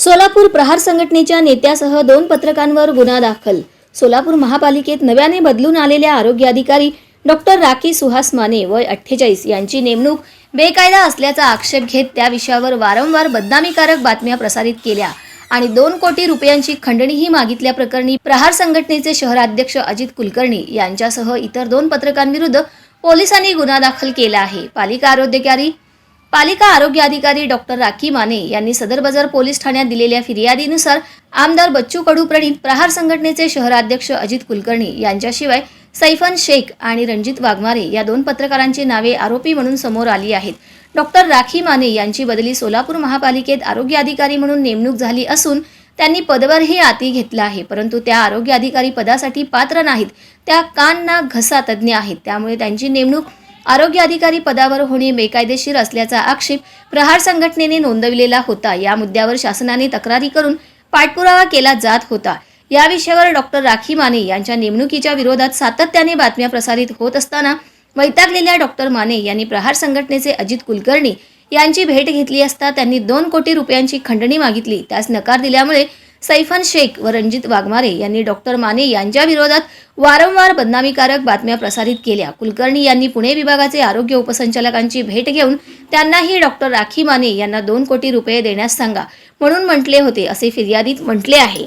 सोलापूर प्रहार संघटनेच्या नेत्यासह दोन पत्रकांवर गुन्हा दाखल. सोलापूर महापालिकेत नव्याने बदलून आलेल्या आरोग्य अधिकारी डॉक्टर राखी सुहास माने वय अठ्ठेचाळीस यांची नेमणूक बेकायदा असल्याचा आक्षेप घेत त्या विषयावर वारंवार बदनामीकारक बातम्या प्रसारित केल्या आणि दोन कोटी रुपयांची खंडणीही मागितल्याप्रकरणी प्रहार संघटनेचे शहराध्यक्ष अजित कुलकर्णी यांच्यासह इतर दोन पत्रकांविरुद्ध पोलिसांनी गुन्हा दाखल केला आहे. पालिका आरोग्याधिकारी पालिका आरोग्य अधिकारी डॉक्टर राखी माने यांनी सदर बाजार पोलीस ठाण्यात दिलेल्या फिर्यादीनुसार आमदार बच्चू कडू प्रणित प्रहार संघटनेचे शहराध्यक्ष अजित कुलकर्णी यांच्याशिवाय सैफन शेख आणि रणजित वाघमारे या दोन पत्रकारांची नावे आरोपी म्हणून समोर आली आहेत. डॉक्टर राखी माने यांची बदली सोलापूर महापालिकेत आरोग्य अधिकारी म्हणून नेमणूक झाली असून त्यांनी पदवरही आती घेतला आहे परंतु त्या आरोग्य अधिकारी पदासाठी पात्र नाहीत. त्या कान ना घसा तज्ज्ञ आहेत त्यामुळे त्यांची नेमणूक आरोग्य अधिकारी पदावर होणे बेकायदेशीर असल्याचा आक्षेप प्रहार संघटनेने नोंदविलेला होता. या मुद्द्यावर शासनाने तक्रारी करून पाठपुरावा केला जात होता. या विषयावर डॉक्टर राखी माने यांच्या नेमणुकीच्या विरोधात सातत्याने बातम्या प्रसारित होत असताना वैतागलेल्या डॉक्टर माने यांनी प्रहार संघटनेचे अजित कुलकर्णी यांची भेट घेतली असता त्यांनी दोन कोटी रुपयांची खंडणी मागितली. त्यास नकार दिल्यामुळे सैफन शेख व रणजित वाघमारे यांनी डॉक्टर माने यांच्या विरोधात वारंवार बदनामीकारक बातम्या प्रसारित केल्या. कुलकर्णी यांनी पुणे विभागाचे आरोग्य उपसंचालकांची भेट घेऊन त्यांनाही डॉक्टर राखी माने यांना दोन कोटी रुपये देण्यास सांगा म्हणून म्हटले होते असे फिर्यादीत म्हटले आहे.